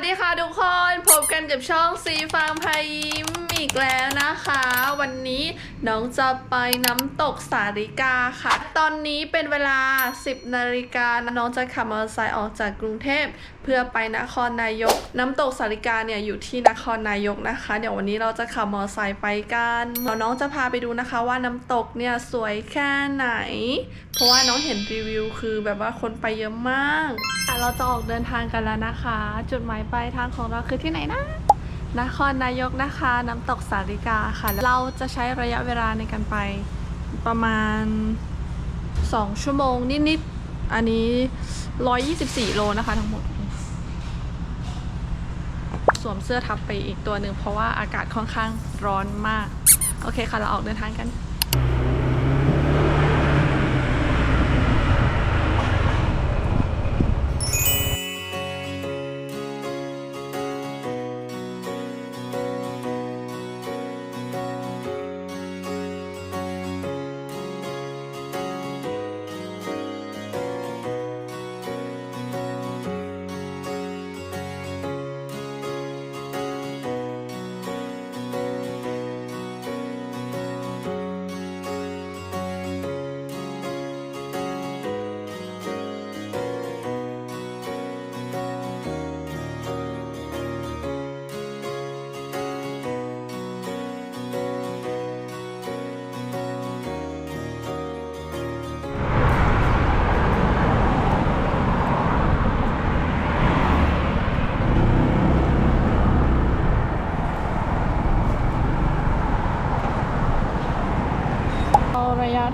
สดีค่ะทุกคน พบกันกับช่องซีฟาร์มพายิม อีกแล้วนะคะ วันนี้น้องจะไปน้ำตกสาริกาค่ะ ตอนนี้เป็นเวลา 10นาฬิกาน้องจะขับมอเตอร์ไซค์ออกจากกรุงเทพ เพื่อไปนครนายก น้ำตกสาริกาเนี่ยอยู่ที่นครนายกนะคะ เดี๋ยววันนี้เราจะขับมอเตอร์ไซค์ไปกันเดี๋ยวน้องจะพาไปดูนะคะว่าน้ำตกเนี่ยสวยแค่ไหน เพราะว่าน้องเห็นรีวิวคือแบบว่าคนไปเยอะมากอะเราจะออกเดินทางกันแล้วนะคะ จุดหมายปลายทางของเราคือที่ไหนนะ นครนายกนะคะ น้ำตกสาริกาค่ะ เราจะใช้ระยะเวลาในการไปประมาณ 2 ชั่วโมงนิดๆ อันนี้ 124 โลนะคะทั้งหมด สวมเสื้อทับไปอีกตัวหนึ่งเพราะว่าอากาศค่อนข้างร้อนมาก โอเคค่ะ เราออกเดินทางกัน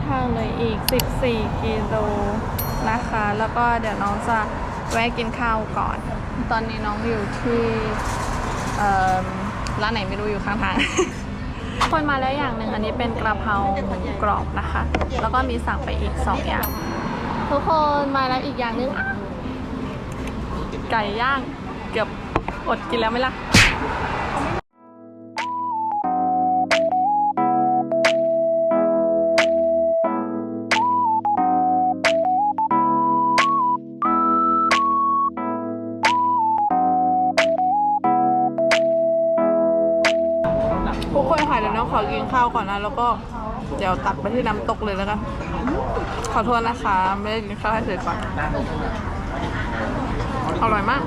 ทางเลยอีก 14 กิโลนะคะ แล้วก็เดี๋ยวน้องจะแวะกินข้าวก่อน ตอนนี้น้องอยู่ที่ร้านไหนไม่รู้อยู่ข้างทาง คนมาแล้วอย่างหนึ่งอันนี้เป็นกระเพราหมูกรอบนะคะ แล้วก็มีสั่งไปอีก 2 อย่าง ทุกคนมาแล้วอีกอย่างหนึง ไก่ย่างเกือบอดกินแล้วไหมล่ะ แล้วก็เดี๋ยวตัดไปที่น้ำตกเลยแล้วกันขอโทษนะคะ ไม่ได้กินข้าวให้เสร็จก่อนอร่อยมาก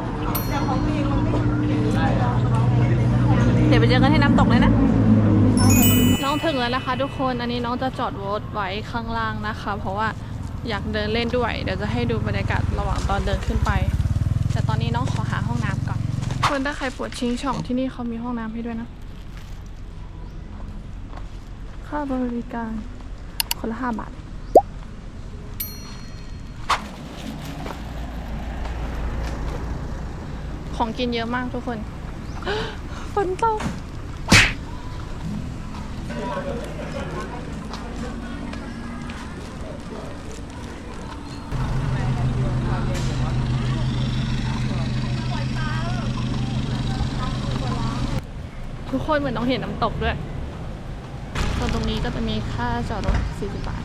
เดี๋ยวไปเจอกันที่น้ำตกเลยนะ น้องถึงแล้วนะคะ ทุกคน อันนี้น้องจะจอดรถไว้ข้างล่างนะคะ เพราะว่าอยากเดินเล่นด้วย เดี๋ยวจะให้ดูบรรยากาศระหว่างตอนเดินขึ้นไป แต่ตอนนี้น้องขอหาห้องน้ำก่อนคนถ้าใครปวดชิงช่องที่นี่เขามีห้องน้ำให้ด้วยนะ ค่าบริการ คนละห้าบาท ของกินเยอะมากทุกคน ฝนตกทุกคนเหมือนต้องเห็นน้ำตกด้วย ส่วนตรงนี้ก็จะมีค่าจอดรถ 40 บาท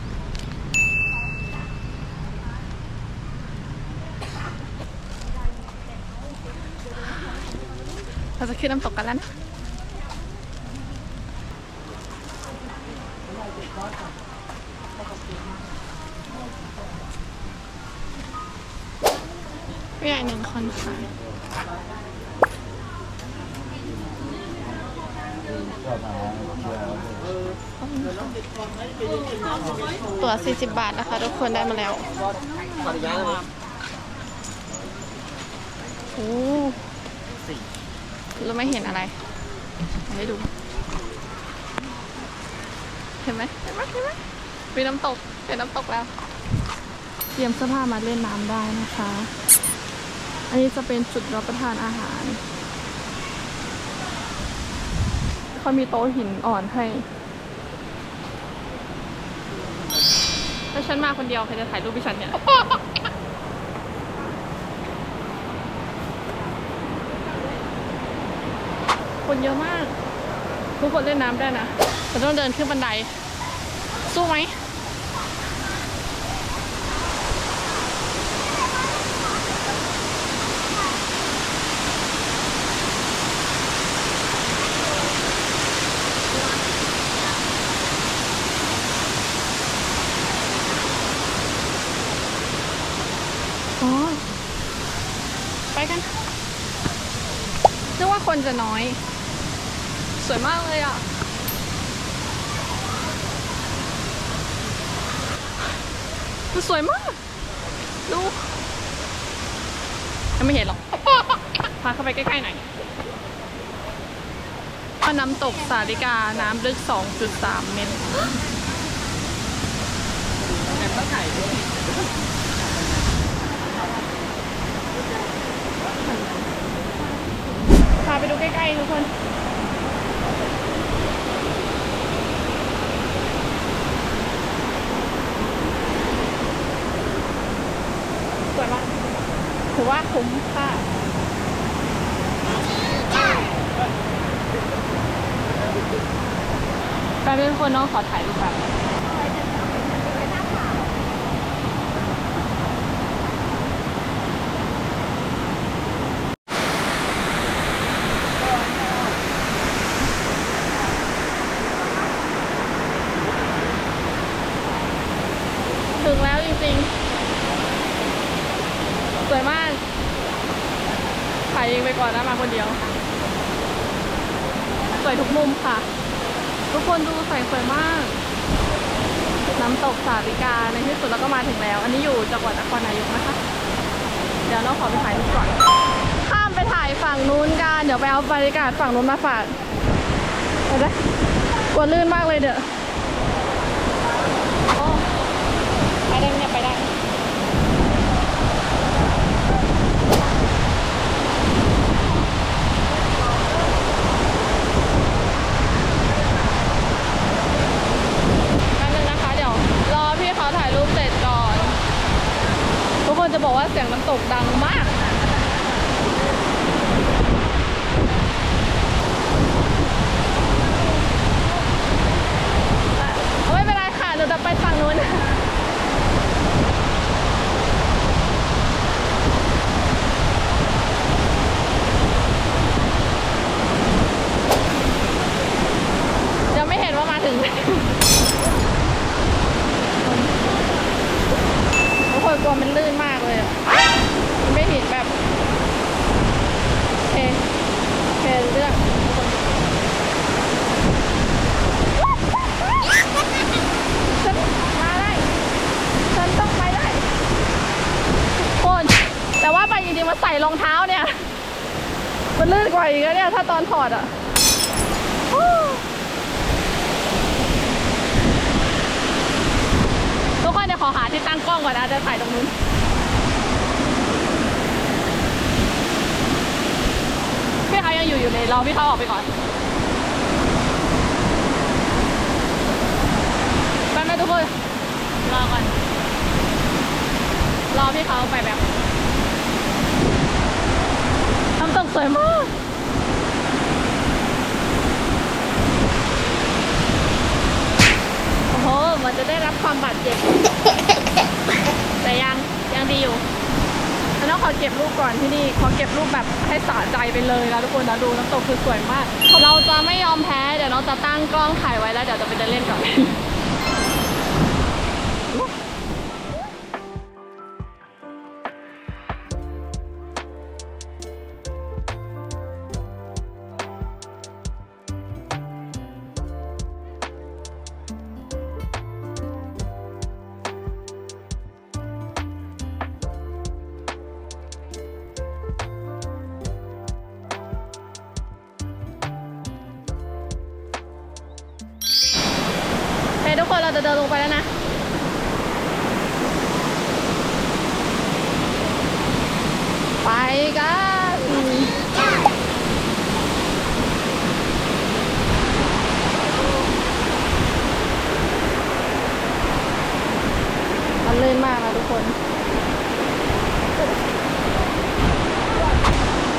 เราจะขึ้นน้ำตกกันแล้วนะผู้ใหญ่หนึ่งคนค่ะ ตั๋ว40 บาทนะคะ ทุกคนได้มาแล้วโอ้เราไม่เห็นอะไรให้ดู เห็นไหมเห็นไหมเห็นไหมมีน้ำตกเป็นน้ำตกแล้วเตรียมเสื้อผ้ามาเล่นน้ำได้นะคะ อันนี้จะเป็นจุดรับประทานอาหาร เขามีโต๊ะหินอ่อนให้ถ้าฉันมาคนเดียวใครจะถ่ายรูปให้ฉันเนี่ยคนเยอะมาก ทุกคนเล่นน้ำได้นะแต่ต้องเดินขึ้นบันได สู้ไหม กัน นึกว่าคนจะน้อย สวยมากเลยอะ มันสวยมาก ดูยังไม่เห็นหรอก พาเข้าไปใกล้ๆหน่อยว่าน้ำตกสาริกา น้ำลึก 2.3 เมตรพาไปดู ใกล้ๆทุกคน สวยมากถือว่าคุ้มค่าแป๊บนึงทุกคนน้องขอถ่ายรูปแบบถึงแล้วจริงๆ สวยมาก ถ่ายเองไปก่อนนะมาคนเดียว สวยทุกมุม ค่ะ ทุกคนดูใส่สวยมาก น้ำตกสาริกาในที่สุดเราก็มาถึงแล้ว อันนี้อยู่จังหวัดนครนายกนะคะ เดี๋ยวเราขอไปถ่ายรูปก่อน ข้ามไปถ่ายฝั่งนู้นกัน เดี๋ยวไปเอาบรรยากาศฝั่งนู้นมาฝากไปได้กลัวลื่นมากเลยเด้อโอ้ไปได้ไหมเนี่ยไปได้ แป๊บนึงนะคะ เดี๋ยวรอพี่เขาถ่ายรูปเสร็จก่อน ทุกคนจะบอกว่าเสียงน้ำตกดังมาก เอาไม่เป็นไรค่ะเดี๋ยวจะไปฝั่งนู้น ยังไม่เห็นว่ามาถึง ทุกคนกลัวมันลื่นมากเลยอะมันไม่เห็นแบบโอเคโอเคเรื่องทุกคนฉันมาได้ ฉันต้องไปได้ทุกคน แต่ว่าไปจริงๆ มาใส่รองเท้าเนี่ย มันลื่นกว่าอีกแล้วเนี่ย ถ้าตอนถอดอะทุกคนเดี๋ยขอหาที่ตั้งกล้องก่อนนะ จะถ่ายตรงนู้นพี่เขายังอยู่อยู่เลยรอพี่เขาออกไปก่อนแป๊บนึงทุกคน รอก่อน รอพี่เขาไปแบบน้ำตกสวยมาก โอ้โหเหมันจะได้รับความบาดเจ็บ แต่ยังยังดีอยู่แล้วน้องขอเก็บรูปก่อนที่นี่ขอเก็บรูปแบบให้ สะใจไปเลยนะทุกคนนะดูน้ำตกคือสวยมาก เราจะไม่ยอมแพ้ เดี๋ยวน้องจะตั้งกล้องถ่ายไว้แล้วเดี๋ยวจะไปเดินเล่นก่อน จะเดินลงไปแล้วนะไปกันมันลื่นมากนะทุกคน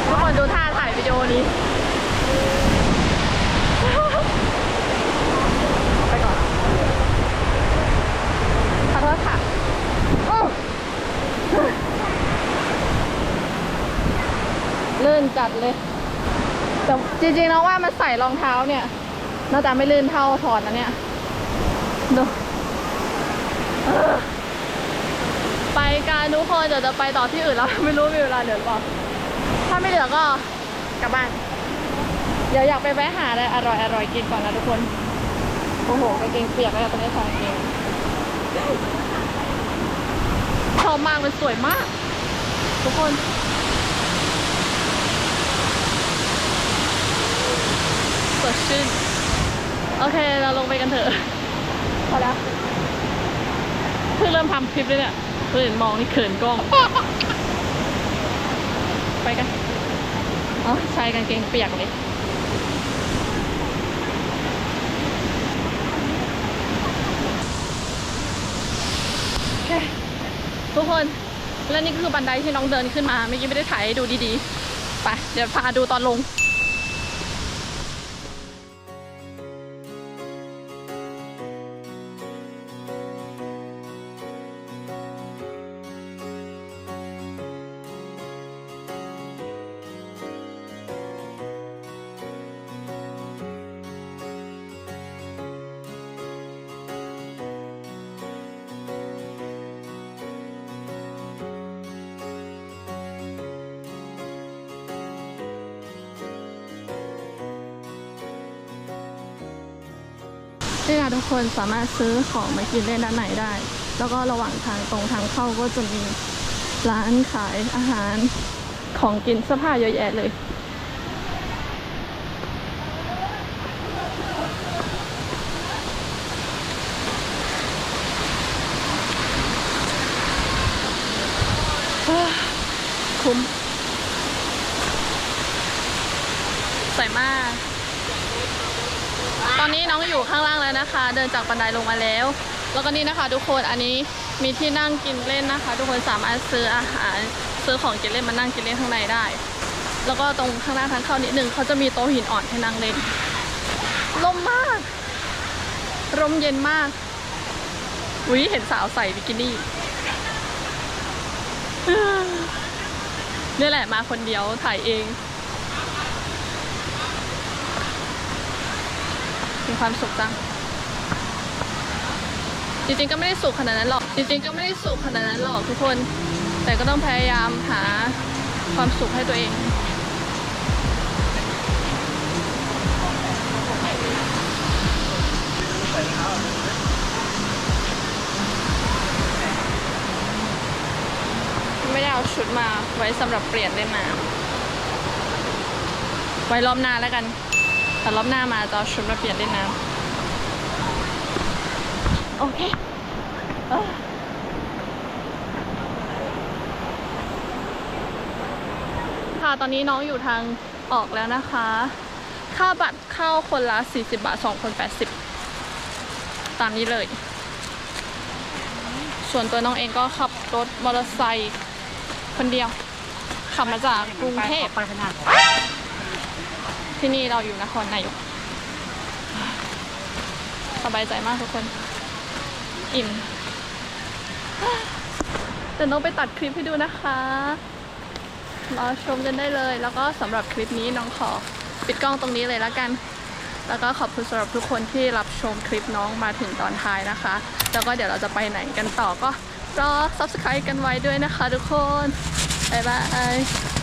ทุกคนดูท่าถ่ายวิดีโอนี้ ไปก่อน ขอโทษค่ะโอ้ลื่น จัดเลย แต่จริงๆแล้วว่ามันใส่รองเท้าเนี่ยน่าจะไม่ลื่นเท่าถอดนะเนี่ยดูไปการทุกคนเดี๋ยวจะไปต่อที่อื่นแล้วไม่รู้มีเวลาเหลือหรือเปล่าถ้าไม่เหลือก็กลับบ้านเดี๋ยวอยากไปแวะหาอะไรอร่อยอร่อยกินก่อนนะทุกคนโอ้โหกางเกงเปียกแล้วตอนนี้ใส่กางเกงชอบมากมันสวยมาก ทุกคน สดชื่น โอ เคเราลงไปกันเถอะพอแล้วเพิ่งเริ่มทำคลิปเลยเนี่ยเพื่อนมองนี่เขินกล้อง ไปกันอ๋อชายกางเกงเปียกเลยโอเคทุกคน และนี่ก็คือบันไดที่น้องเดินขึ้นมา เมื่อกี้ไม่ได้ถ่ายให้ดูดีๆ ไป เดี๋ยวพาดูตอนลง นี่ค่ะทุกคนสามารถซื้อของมากินเล่นด้านในได้ แล้วก็ระหว่างทางตรงทางเข้าก็จะมีร้านขายอาหารของกินเสื้อผ้าเยอะแยะเลยคุ้มสวยมาก อยู่ข้างล่างแล้วนะคะ เดินจากบันไดลงมาแล้ว แล้วก็นี่นะคะ ทุกคนอันนี้มีที่นั่งกินเล่นนะคะ ทุกคนสามารถซื้ออาหารซื้อของกินเล่นมานั่งกินเล่นข้างในได้ แล้วก็ตรงข้างหน้าทางเข้านิดนึงเขาจะมีโต๊ะหินอ่อนให้นั่งเล่นลมมากลมเย็นมากอุ้ยเห็นสาวใส่บิกินี่นี่แหละมาคนเดียวถ่ายเอง มีความสุขจัง จริงๆก็ไม่ได้สุขขนาดนั้นหรอก จริงๆก็ไม่ได้สุขขนาดนั้นหรอกทุกคน แต่ก็ต้องพยายามหาความสุขให้ตัวเองไม่ได้เอาชุดมาไว้สำหรับเปลี่ยนเล่นน้ำไว้รอบหน้าแล้วกัน แต่รอบหน้ามาจะเอาชุดมาเปลี่ยนเล่นน้ำโอเคเอ้อค่ะตอนนี้น้องอยู่ทางออกแล้วนะคะ ค่าบัตรเข้าคนละ 40 บาท 2 คน 80 ตามนี้เลย ส่วนตัวน้องเองก็ขับรถมอเตอร์ไซค์คนเดียว ขับมาจากกรุงเทพไปพนัก ที่นี่เราอยู่นครนายก สบายใจมากทุกคน อิ่มเดี๋ยวน้องไปตัดคลิปให้ดูนะคะรอชมกันได้เลย แล้วก็สำหรับคลิปนี้น้องขอปิดกล้องตรงนี้เลยแล้วกัน แล้วก็ขอบคุณสำหรับทุกคนที่รับชมคลิปน้องมาถึงตอนท้ายนะคะ แล้วก็เดี๋ยวเราจะไปไหนกันต่อก็รอ subscribe กันไว้ด้วยนะคะทุกคน บ๊ายบาย